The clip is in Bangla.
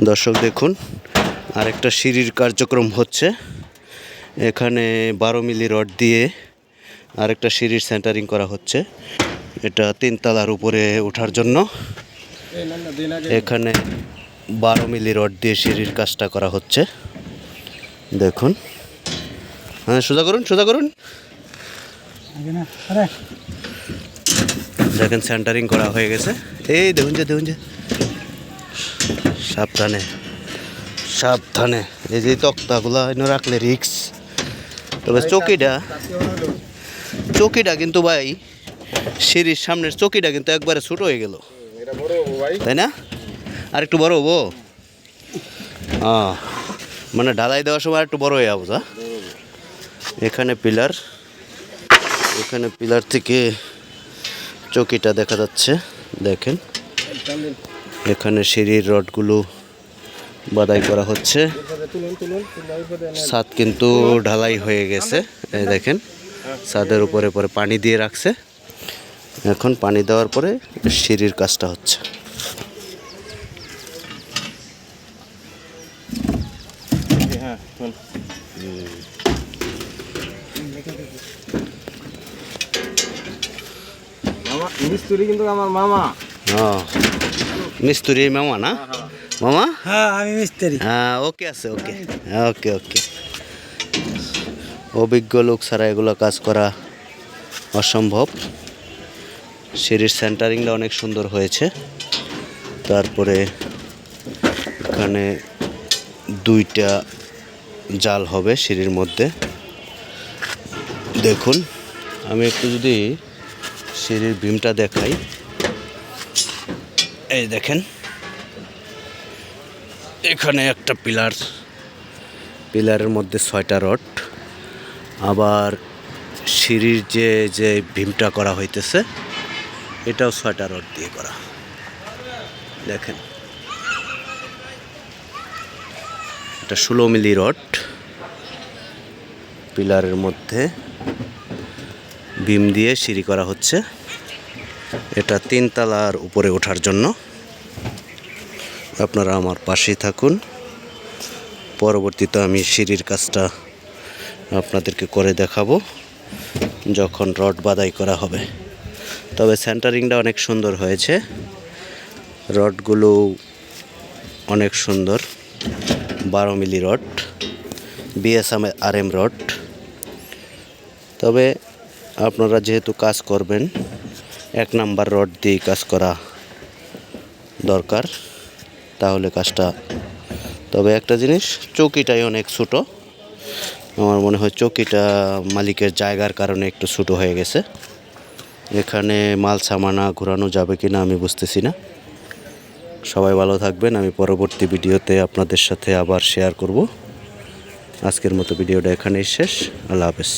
দর্শক দেখুন, আরেকটা সিঁড়ির কার্যক্রম হচ্ছে। এখানে বারো মিলি রড দিয়ে আরেকটা সিঁড়ির সেন্টারিং করা হচ্ছে। এটা তিনতলার উপরে ওঠার জন্য। এখানে বারো মিলি রড দিয়ে সিঁড়ির কাজটা করা হচ্ছে। দেখুন। হ্যাঁ সোজা করুন সোজা করুন। দেখেন সেন্টারিং করা হয়ে গেছে। এই দেখুন যে দেখুন যে। সাবধানে সাবধানে। এই যে তক্তাগুলো, এনে রাখলে রিক্স তবে চৌকিটা চৌকিটা কিন্তু ভাই, সিঁড়ির সামনের চৌকিটা কিন্তু একবারে ছোট হয়ে গেল। তাই না? আর একটু বড় হব? হ্যাঁ মানে ঢালাই দেওয়ার সময় একটু বড় হয়ে যাব এখানে পিলার এখানে পিলার থেকে চৌকিটা দেখা যাচ্ছে, দেখেন। এখানে সিঁড়ির রডগুলো বাদাই করা হচ্ছে। ছাদ কিন্তু ঢালাই হয়ে গেছে এই দেখেন। ছাদের উপরে পরে পানি দিয়ে রাখছে। এখন পানি দেওয়ার পরে সিঁড়ির কাজটা হচ্ছে। মিস্ত্রি কিন্তু আমার মামা। ও মিস্ত্রি মামা না? মামা? হ্যাঁ আমি মিস্ত্রি। হ্যাঁ ওকে আছে ওকে। ওকে ওকে। অভিজ্ঞ লোক ছাড়া এগুলো কাজ করা অসম্ভব। সিঁড়ির সেন্টারিংটা অনেক সুন্দর হয়েছে। তারপরে এখানে দুইটা জাল হবে সিঁড়ির মধ্যে। দেখুন আমি একটু যদি সিঁড়ির বিমটা দেখাই। এই দেখেন। এখানে একটা পিলার। পিলারের মধ্যে ছয়টা রড। আবার সিঁড়ির যে যে ভীমটা করা হইতেছে, এটাও ছয়টা রড দিয়ে করা। দেখেন। এটা ষোলো মিলি রড। পিলারের মধ্যে বিম দিয়ে সিঁড়ি করা হচ্ছে। এটা তিনতলার উপরে ওঠার জন্য। আপনারা আমার পাশেই থাকুন। পরবর্তীতে আমি সিঁড়ির কাজটা আপনাদেরকে করে দেখাবো, যখন রড বাদাই করা হবে। তবে সেন্টারিংটা অনেক সুন্দর হয়েছে। রডগুলো অনেক সুন্দর। বারো মিলি রড বিএসএম আর এম রড। তবে আপনারা যেহেতু কাজ করবেন এক নাম্বার রড দিয়ে কাজ করা দরকার। তাহলে কাজটা তবে একটা জিনিস, চৌকিটাই অনেক ছোটো। আমার মনে হয় চৌকিটা মালিকের জায়গার কারণে একটু ছোটো হয়ে গেছে। এখানে মাল সামানা ঘোরানো যাবে কি না আমি বুঝতেছি না। সবাই ভালো থাকবেন, আমি পরবর্তী ভিডিওতে আপনাদের সাথে আবার শেয়ার করব। আজকের মতো ভিডিওটা এখানেই শেষ। আল্লাহ হাফেজ।